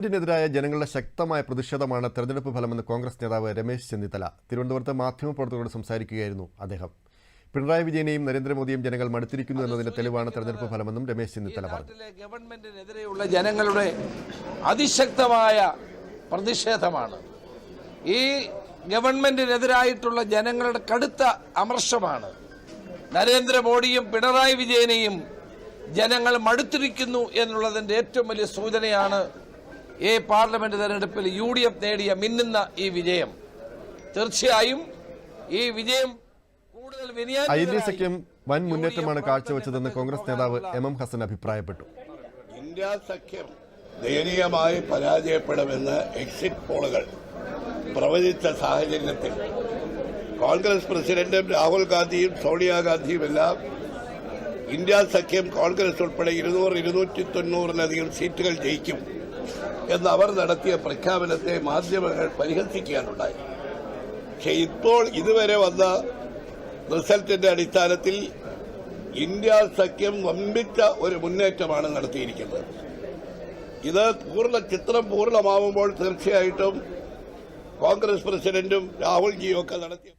ഗവൺമെന്റിനെതിരായ ജനങ്ങളുടെ ശക്തമായ പ്രതിഷേധമാണ് തെരഞ്ഞെടുപ്പ് ഫലമെന്ന് കോൺഗ്രസ് നേതാവ് രമേശ് ചെന്നിത്തല തിരുവനന്തപുരത്ത് മാധ്യമപ്രവർത്തകരോട് സംസാരിക്കുകയായിരുന്നു അദ്ദേഹം. പിണറായി വിജയനെയും നരേന്ദ്രമോദിയും ജനങ്ങൾ മടുത്തിരിക്കുന്നു എന്നതിന്റെ തെളിവാണ് തെരഞ്ഞെടുപ്പ് ഫലമെന്നും രമേശ് ചെന്നിത്തല പറഞ്ഞു. ഗവൺമെന്റിനെതിരെയുള്ള ജനങ്ങളുടെ അതിശക്തമായ പ്രതിഷേധമാണ്. ഈ ഗവൺമെന്റിനെതിരായിട്ടുള്ള ജനങ്ങളുടെ കടുത്ത അമർഷമാണ്. നരേന്ദ്രമോദിയും പിണറായി വിജയനെയും ജനങ്ങൾ മടുത്തിരിക്കുന്നു എന്നുള്ളതിന്റെ ഏറ്റവും വലിയ സൂചനയാണ് ഈ പാർലമെന്റ് തെരഞ്ഞെടുപ്പിൽ യു ഡി എഫ് നേടിയ മിന്നുന്ന ഈ വിജയം. തീർച്ചയായും ഈ വിജയം കൂടുതൽ ഐ ഡി സഖ്യം വൻ മുന്നേറ്റമാണ് കാഴ്ചവെച്ചതെന്ന് കോൺഗ്രസ് നേതാവ് എം എം ഹസൻ അഭിപ്രായപ്പെട്ടു. ഇന്ത്യ സഖ്യം ദയനീയമായി പരാജയപ്പെടുമെന്ന് എക്സിറ്റ് പോളുകൾ പ്രവചിച്ച സാഹചര്യത്തിൽ കോൺഗ്രസ് പ്രസിഡന്റും രാഹുൽ ഗാന്ധിയും സോണിയാഗാന്ധിയും എല്ലാം ഇന്ത്യ സഖ്യം കോൺഗ്രസ് ഉൾപ്പെടെ ഇരുന്നൂറ് ഇരുന്നൂറ്റി തൊണ്ണൂറിലധികം സീറ്റുകൾ ജയിക്കും. എന്ന് അവർ നടത്തിയ പ്രഖ്യാപനത്തെ മാധ്യമങ്ങൾ പരിഹസിക്കുകയാണുണ്ടായി. പക്ഷെ ഇപ്പോൾ ഇതുവരെ വന്ന റിസൾട്ടിന്റെ അടിസ്ഥാനത്തിൽ ഇന്ത്യ സഖ്യം വമ്പിച്ച ഒരു മുന്നേറ്റമാണ് നടത്തിയിരിക്കുന്നത്. ഇത് പൂർണ ചിത്രം പൂർണമാവുമ്പോൾ തീർച്ചയായിട്ടും കോൺഗ്രസ് പ്രസിഡന്റും രാഹുൽജിയും ഒക്കെ നടത്തിയ